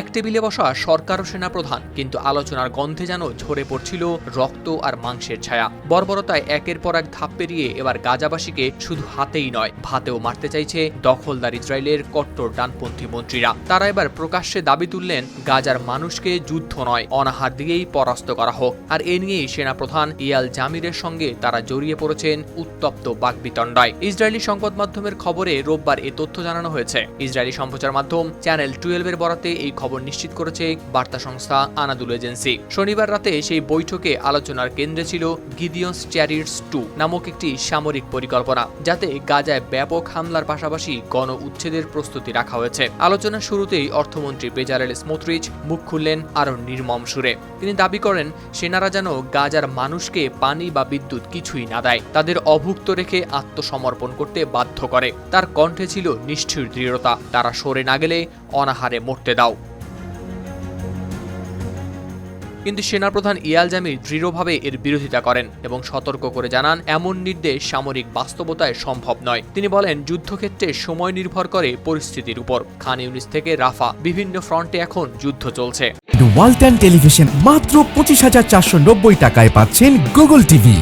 এক টেবিলে বসা সরকার ও সেনাপ্রধান, কিন্তু আলোচনার গন্ধে যেন ঝরে পড়ছিল রক্ত আর মাংসের ছায়া। বর্বরতায় একের পর এক ধাপ পেরিয়ে এবার গাজাবাসীকে শুধু হাতেই নয়, ভাতেও মারতে চাইছে দখলদার ইসরায়েলের কট্টর ডানপন্থী মন্ত্রীরা। তারা এবার প্রকাশ্যে দাবি তুললেন, গাজার মানুষকে যুদ্ধ নয়, অনাহার দিয়েই পরাস্ত করা হোক। আর এ নিয়েই সেনাপ্রধান ইয়াল জামিরের সঙ্গে তারা জড়িয়ে পড়েছেন উত্তপ্ত বাগবিতণ্ডায়। ইসরায়েলি সংবাদ মাধ্যমের খবরে রোববার এ তথ্য জানানো হয়েছে। ইসরায়েলি সম্প্রচার মাধ্যম চ্যানেল টুয়েলভের বরাতে এই খবর নিশ্চিত করেছে বার্তা সংস্থা আনাদুল এজেন্সি। শনিবার রাতে সেই বৈঠকে আলোচনার কেন্দ্রে ছিল গিদিয়ন্স চ্যারিটস টু নামক একটি সামরিক পরিকল্পনা, যাতে গাজায় ব্যাপক হামলার পাশাপাশি গণ উচ্ছেদের প্রস্তুতি রাখা হয়েছে। আলোচনার শুরুতেই অর্থমন্ত্রী বেজারেল স্মোথরিচ মুখ খুললেন আরও নির্মম সুরে। তিনি দাবি করেন, সেনারা যেন গাজার মানুষকে পানি বা বিদ্যুৎ কিছুই না দেয়, তাদের অভুক্ত রেখে আত্মসমর্পণ করতে বাধ্য করে। তার কণ্ঠে ছিল নিষ্ঠুর দৃঢ়তা, তারা সরে না গেলে অনাহারে মরতে দাও। কিন্তু সেনাপ্রধান ইয়াল জামির দৃঢ়ভাবে এর বিরোধিতা করেন এবং সতর্ক করে জানান, এমন নির্দেশ সামরিক বাস্তবতায় সম্ভব নয়। তিনি বলেন, যুদ্ধক্ষেত্রে সময় নির্ভর করে পরিস্থিতির উপর। খান ইউনিস থেকে রাফা, বিভিন্ন ফ্রন্টে এখন যুদ্ধ চলছে। ওয়ালটন টেলিভিশন মাত্র পঁচিশ হাজার চারশো নব্বই টাকায় পাচ্ছেন গুগল টিভি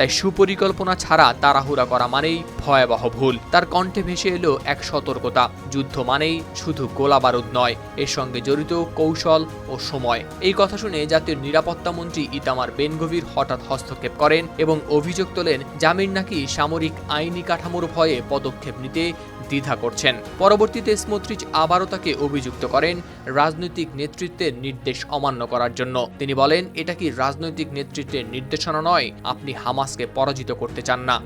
তাই সুপরিকল্পনা ছাড়া তাড়াহুড়া করা মানেই ভয়াবহ ভুল। তার কণ্ঠে ভেসে এলো এক সতর্কতা। যুদ্ধ মানেই শুধু গোলা বারুদ নয়, এর সঙ্গে জড়িত কৌশল ও সময়। এই কথা শুনে জাতীয় নিরাপত্তা মন্ত্রী ইতামার বেনগভীর হঠাৎ হস্তক্ষেপ করেন এবং অভিযোগ তোলেন জামির নাকি সামরিক আইনি কাঠামোর ভয়ে পদক্ষেপ নিতে দ্বিধা করছেন। পরবর্তীতে স্মোত্রিচ আবারও তাকে অভিযুক্ত করেন রাজনৈতিক নেতৃত্বের নির্দেশ অমান্য করার জন্য। তিনি বলেন, এটা কি রাজনৈতিক নেতৃত্বের নির্দেশনা নয়? আপনি হামাসকে পরাজিত করতে চান না।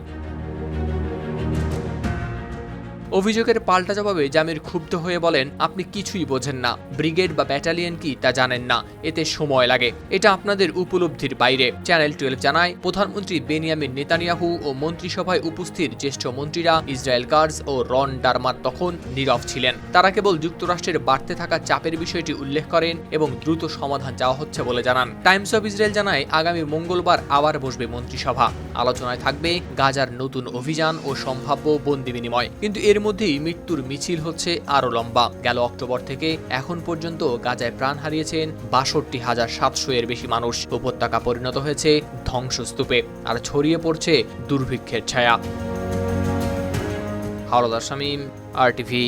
অভিযোগের পাল্টা জবাবে জামির ক্ষুব্ধ হয়ে বলেন, আপনি কিছুই বোঝেন না। ব্রিগেড বা ব্যাটালিয়ন কি তা জানেন না। এতে সময় লাগে। এটা আপনাদের উপলব্ধির বাইরে। চ্যানেল টুয়েলভ জানায়, প্রধানমন্ত্রী বেনিয়ামিন নেতানিয়াহু ও মন্ত্রিসভায় উপস্থিত জ্যেষ্ঠ মন্ত্রীরা ইসরায়েল গার্ডস ও রন ডারমার তখন নীরব ছিলেন। তারা কেবল যুক্তরাষ্ট্রের বাড়তে থাকা চাপের বিষয়টি উল্লেখ করেন এবং দ্রুত সমাধান চাওয়া হচ্ছে বলে জানান। টাইমস অফ ইসরায়েল জানায়, আগামী মঙ্গলবার আবার বসবে মন্ত্রিসভা। আলোচনায় থাকবে গাজার নতুন অভিযান ও সম্ভাব্য বন্দি বিনিময়। কিন্তু এর মধ্যেই মৃত্যুর মিছিল হচ্ছে আরও লম্বা। গেল অক্টোবর থেকে এখন পর্যন্ত গাজায় প্রাণ হারিয়েছেন বাষট্টি হাজার সাতশো এর বেশি মানুষ। উপত্যকা পরিণত হয়েছে ধ্বংসস্তূপে, আর ছড়িয়ে পড়ছে দুর্ভিক্ষের ছায়া। হাওলাদার শামীম, আর টিভি